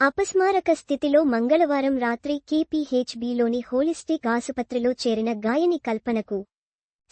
అపస్మారక స్థితిలో మంగళవారం రాత్రి కేపీహెచ్బీలోని హోలిస్టిక్ ఆసుపత్రిలో చేరిన గాయని కల్పనకు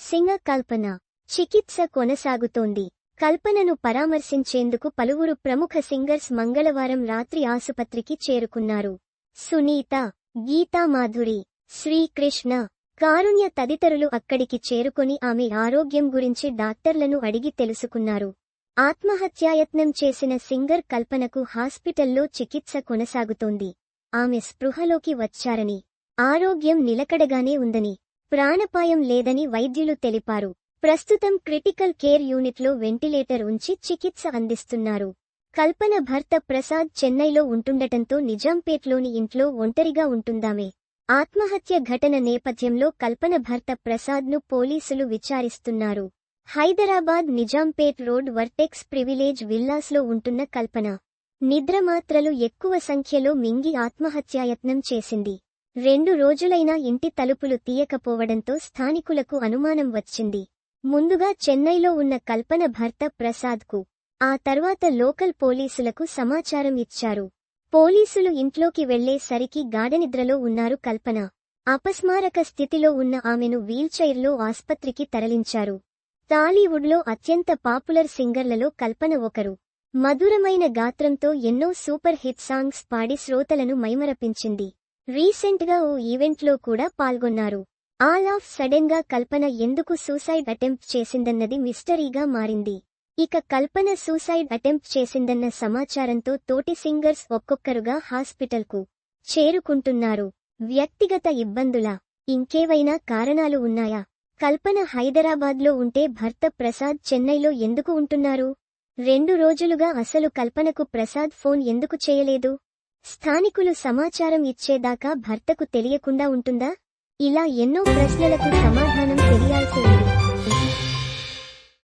సింగ కల్పన చికిత్స కొనసాగుతోంది. కల్పనను పరామర్శించేందుకు పలువురు ప్రముఖ సింగర్స్ మంగళవారం రాత్రి ఆసుపత్రికి చేరుకున్నారు. సునీత గీతామాధురి శ్రీకృష్ణ కారుణ్య తదితరులు అక్కడికి చేరుకొని ఆమె ఆరోగ్యం గురించి డాక్టర్లను అడిగి తెలుసుకున్నారు. ఆత్మహత్యాయత్నం చేసిన సింగర్ కల్పనకు హాస్పిటల్లో చికిత్స కొనసాగుతోంది. ఆమె స్పృహలోకి వచ్చారని ఆరోగ్యం నిలకడగానే ఉందని ప్రాణపాయం లేదని వైద్యులు తెలిపారు. ప్రస్తుతం క్రిటికల్ కేర్ యూనిట్లో వెంటిలేటర్ ఉంచి చికిత్స అందిస్తున్నారు. కల్పన భర్త ప్రసాద్ చెన్నైలో ఉంటుండటంతో నిజాంపేట్లోని ఇంట్లో ఒంటరిగా ఉంటుందామే. ఆత్మహత్య ఘటన నేపథ్యంలో కల్పన భర్త ప్రసాద్ను పోలీసులు విచారిస్తున్నారు. Hyderabad Nizampet road Vertex privilege విల్లాస్లో ఉంటున్న కల్పన. నిద్రమాత్రలు ఎక్కువ సంఖ్యలో మింగి ఆత్మహత్యాయత్నం చేసింది. రెండు రోజులైనా ఇంటి తలుపులు తీయకపోవడంతో స్థానికులకు అనుమానం వచ్చింది. ముందుగా చెన్నైలో ఉన్న కల్పన భర్త ప్రసాద్కు ఆ తర్వాత లోకల్ పోలీసులకు సమాచారం ఇచ్చారు. పోలీసులు ఇంట్లోకి వెళ్ళేసరికి గాఢనిద్రలో ఉన్నారు కల్పన. అపస్మారక స్థితిలో ఉన్న ఆమెను వీల్చైర్లో ఆస్పత్రికి తరలించారు. టాలీవుడ్లో అత్యంత పాపులర్ సింగర్లలో కల్పన ఒకరు. మధురమైన గాత్రంతో ఎన్నో సూపర్ హిట్ సాంగ్స్ పాడి శ్రోతలను మైమరపించింది. రీసెంట్గా ఓ ఈవెంట్లో కూడా పాల్గొన్నారు. ఆల్ ఆఫ్ సడెన్గా కల్పన ఎందుకు సూసైడ్ అటెంప్ట్ చేసిందన్నది మిస్టరీగా మారింది. ఇక కల్పన సూసైడ్ అటెంప్ట్ చేసిందన్న సమాచారంతో తోటి సింగర్స్ ఒక్కొక్కరుగా హాస్పిటల్కు చేరుకుంటున్నారు. వ్యక్తిగత ఇబ్బందులా ఇంకేవైనా కారణాలు ఉన్నాయా? కల్పన హైదరాబాద్లో ఉంటే భర్త ప్రసాద్ చెన్నైలో ఎందుకు ఉంటున్నారు? రెండు రోజులుగా అసలు కల్పనకు ప్రసాద్ ఫోన్ ఎందుకు చేయలేదు? స్థానికులు సమాచారం ఇచ్చేదాకా భర్తకు తెలియకుండా ఉంటుందా? ఇలా ఎన్నో ప్రశ్నలకు సమాధానం తెలియాల్సి ఉంది.